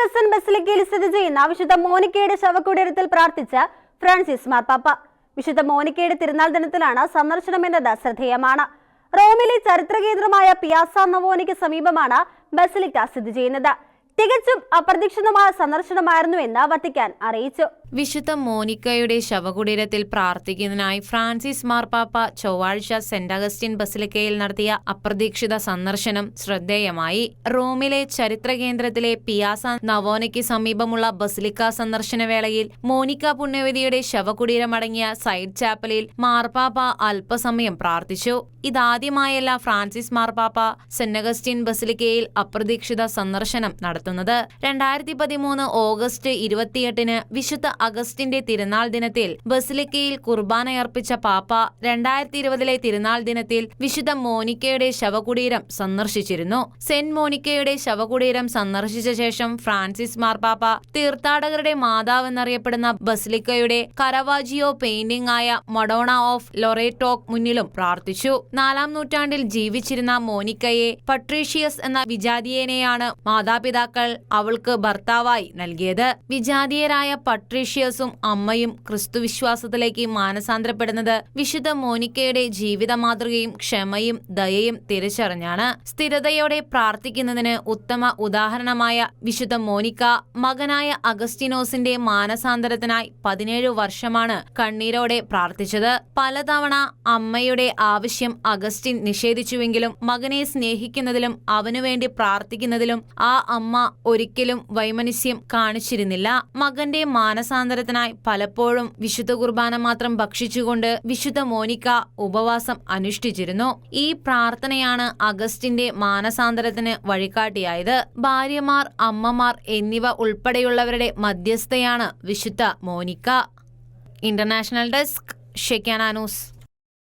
Augustan ബസിലിക്കയിൽ സ്ഥിതി ചെയ്യുന്ന വിശുദ്ധ മോനിക്കയുടെ ശവകുടീരത്തിൽ പ്രാർത്ഥിച്ച ഫ്രാൻസിസ് മാർപ്പാപ്പ. വിശുദ്ധ മോനിക്കയുടെ തിരുനാൾ ദിനത്തിലാണ് സന്ദർശനം സന്ദർശനമെന്നത് ശ്രദ്ധേയമാണ്. റോമിലെ ചരിത്ര കേന്ദ്രമായ പിയാസ നവോനിക്ക് സമീപമാണ് ബസിലിക്ക സ്ഥിതി ചെയ്യുന്നത്. തികച്ചും അപ്രതീക്ഷിതമായ സന്ദർശനമായിരുന്നു എന്ന് വത്തിക്കാൻ അറിയിച്ചു. വിശുദ്ധ മോനിക്കയുടെ ശവകുടീരത്തിൽ പ്രാർത്ഥിക്കുന്നതിനായി ഫ്രാൻസിസ് മാർപ്പാപ്പ ചൊവ്വാഴ്ച സെന്റ് അഗസ്റ്റിൻ ബസിലിക്കയിൽ നടത്തിയ അപ്രതീക്ഷിത സന്ദർശനം ശ്രദ്ധേയമായി. റോമിലെ ചരിത്ര കേന്ദ്രത്തിലെ പിയാസ നവോനയ്ക്ക് സമീപമുള്ള ബസിലിക്ക സന്ദർശന വേളയിൽ മോനിക്ക പുണ്യവതിയുടെ ശവകുടീരമടങ്ങിയ സൈഡ് ചാപ്പലിൽ മാർപ്പാപ്പ അല്പസമയം പ്രാർത്ഥിച്ചു. ഇതാദ്യമായല്ല ഫ്രാൻസിസ് മാർപ്പാപ്പ സെന്റ് അഗസ്റ്റിൻ ബസിലിക്കയിൽ അപ്രതീക്ഷിത സന്ദർശനം നടത്തുന്നത്. രണ്ടായിരത്തി പതിമൂന്ന് ഓഗസ്റ്റ് ഇരുപത്തിയെട്ടിന് വിശുദ്ധ അഗസ്റ്റിന്റെ തിരുനാൾ ദിനത്തിൽ ബസിലിക്കയിൽ കുർബാനയർപ്പിച്ച പാപ്പ രണ്ടായിരത്തി ഇരുപതിലെ തിരുനാൾ ദിനത്തിൽ വിശുദ്ധ മോനിക്കയുടെ ശവകുടീരം സന്ദർശിച്ചിരുന്നു. സെന്റ് മോനിക്കയുടെ ശവകുടീരം സന്ദർശിച്ച ശേഷം ഫ്രാൻസിസ് മാർപ്പാപ്പ തീർത്ഥാടകരുടെ മാതാവെന്നറിയപ്പെടുന്ന ബസിലിക്കയുടെ കരവാജിയോ പെയിന്റിംഗ് ആയ മഡോണ ഓഫ് ലൊറേറ്റോക്ക് മുന്നിലും പ്രാർത്ഥിച്ചു. നാലാം നൂറ്റാണ്ടിൽ ജീവിച്ചിരുന്ന മോനിക്കയെ പട്രീഷ്യസ് എന്ന വിജാതീയനെയാണ് മാതാപിതാക്കൾ അവൾക്ക് ഭർത്താവായി നൽകിയത്. വിജാതീയരായ പട്രീഷ്യസും അമ്മയും ക്രിസ്തുവിശ്വാസത്തിലേക്ക് മാനസാന്തരപ്പെടുന്നത് വിശുദ്ധ മോനിക്കയുടെ ജീവിത മാതൃകയും ക്ഷമയും ദയയും തിരിച്ചറിഞ്ഞാണ്. സ്ഥിരതയോടെ പ്രാർത്ഥിക്കുന്നതിന് ഉത്തമ ഉദാഹരണമായ വിശുദ്ധ മോനിക്ക മകനായ അഗസ്റ്റിനോസിന്റെ മാനസാന്തരത്തിനായി പതിനേഴ് വർഷമാണ് കണ്ണീരോടെ പ്രാർത്ഥിച്ചത്. പലതവണ അമ്മയുടെ ആവശ്യം അഗസ്റ്റിൻ നിഷേധിച്ചുവെങ്കിലും മകനെ സ്നേഹിക്കുന്നതിലും അവനുവേണ്ടി പ്രാർത്ഥിക്കുന്നതിലും ആ അമ്മ ഒരിക്കലും വൈമനസ്യം കാണിച്ചിരുന്നില്ല. മകന്റെ മാനസാന്തരത്തിനായി പലപ്പോഴും വിശുദ്ധ കുർബാന മാത്രം ഭക്ഷിച്ചുകൊണ്ട് വിശുദ്ധ മോനിക്ക ഉപവാസം അനുഷ്ഠിച്ചിരുന്നു. ഈ പ്രാർത്ഥനയാണ് അഗസ്റ്റിന്റെ മാനസാന്തരത്തിന് വഴികാട്ടിയായത്. ഭാര്യമാർ അമ്മമാർ എന്നിവ ഉൾപ്പെടെയുള്ളവരുടെ മധ്യസ്ഥയാണ് വിശുദ്ധ മോനിക്ക. International desk ഷെക്കാനാനൂസ്